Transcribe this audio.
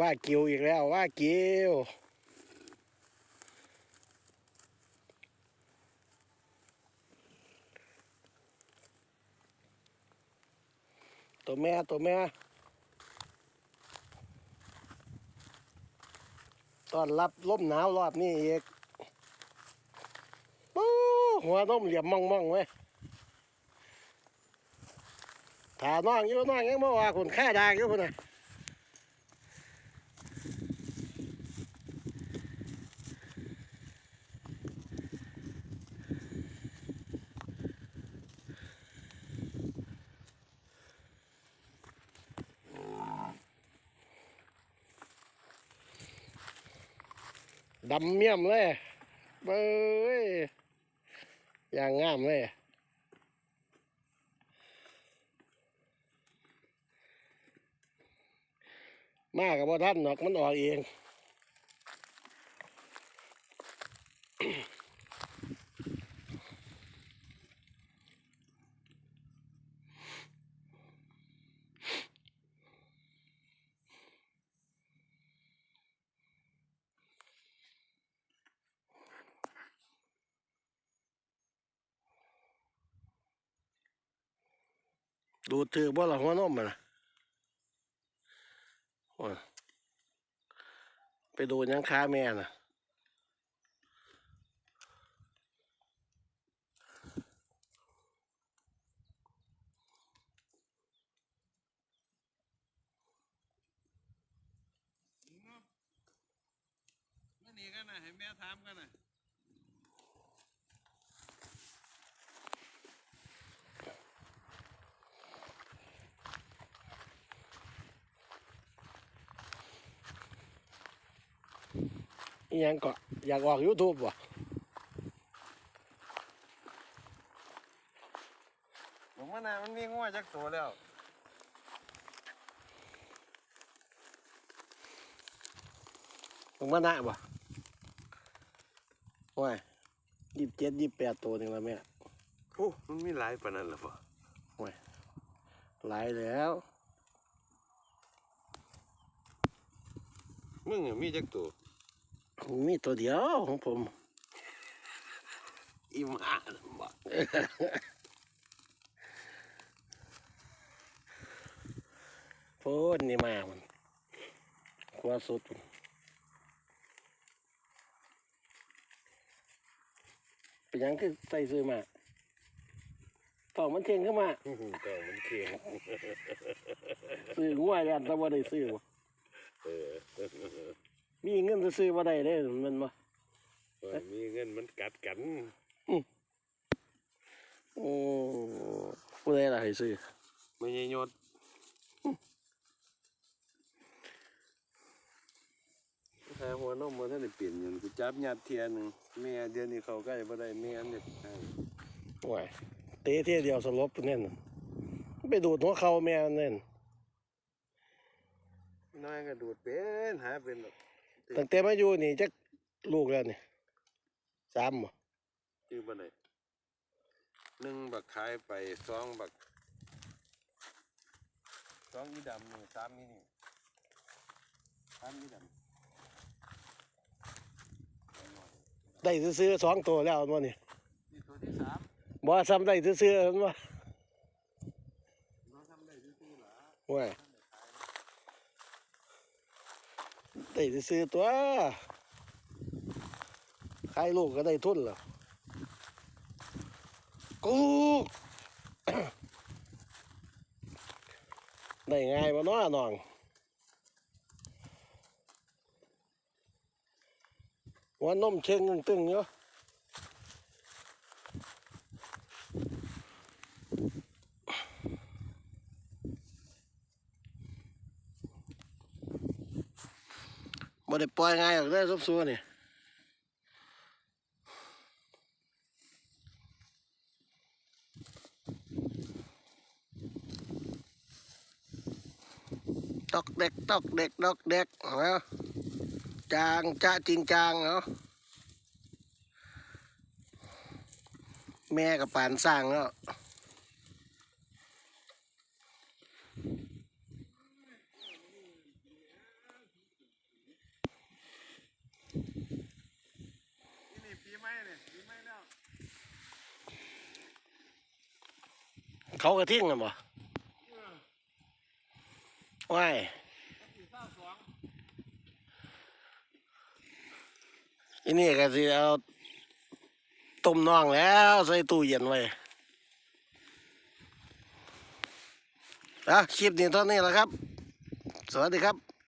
ว่ากิวอีกแล้วว่ากิวตัวแม่ตัวแม่ตอนรับลมหนาวรอบนี้อีกปูหัวน้มเหลี่ยมมองมองๆเว้ย ถาน้องอยู่น้องยังบ่ว่าคุณค่าดางอยู่พุ่นน่ะดำเมี่ยมเลยเบ้ยอย่างงามเลย มากับพ่ท่านหนอกมันออกเองดูดถือบ่ละหัวนมมันนะ ไปดูดหยังค้าแม่น่ะไม่หนีกันนะให้แม่ถามกันนะ อีหยังก็อยากออก YouTube บ่ผมว่านามันมีงัวจักตัวแล้วมึงมาหน้าบ่โอ้ยยี่สิบเจ็ดยี่สิบแปดตัวหนึ่งแล้วแม่โอ้มันมีหลายปานนั้นเหรอปะหลายแล้ว มึงอะมีจักตัว มีตัวเดียวของผม อีหมาบ่โพดนี่มามันขวาสุดพุ่นเป็นหยังคือใส่ซื้อมาตองมันเทียงขึ้นมาอื้อหือก็มันเคียงซื้องัวยันแต่ว่าได้ซื้อบ่เออ มีเงินซื้อๆบ่ได้เด้อมันบ่เออมีเงินมันกัดกัน โอ้ผู้ใดล่ะให้ซื้อไม่ใช่ยศหาหัวนมมาท่านได้เปลี่ยนอยู่กูจับยัดเทียหนึงแม่เดี๋ยวนี้เขาใกล้บ่ได้แม่อันเด็ดให้โอ้ยเตะเที่ยเดียวสลบพุ่นแน่นไปดูดหัวเข่าแม่มันแน่นน้อยก็ดูดเป็นหาเป็นหรอก ตั้งแต่มาอยู่นี่จักลูกแล้วนี่สามบ่ชื่อบ่ได้หนึ่งบักขายไปสองบักสองอีดำนี่สามอีนี่สามอีดำได้ซื้อๆสองตัวแล้วมันบ่นี่นี่ตัวที่สามบ่ซ้ำได้ซื้อๆมันบ่น้องทำได้ซื่อๆหรอโอ้ย ได้ซื้อตัวขายลูกก็ได้ทุนแล้วกูได้ง่ายมาน้อน้องหัวนมเชิงตึงๆเยอะ บ่ได้ปล่อยง่ายหรอกเด้อซบซัวนี่ตอกเด็กตอกเด็กตอกเด็กเอาจางจะจริงจางเนาะแม่กับปานสร้างแล้ว เขากระทิ้งกันบ่ว้ายอันนี้ก็สิเอาต้มน่องแล้วใส่ตู้เย็นไว้อะคลิปนี้เท่านี้แหละครับ สวัสดีครับ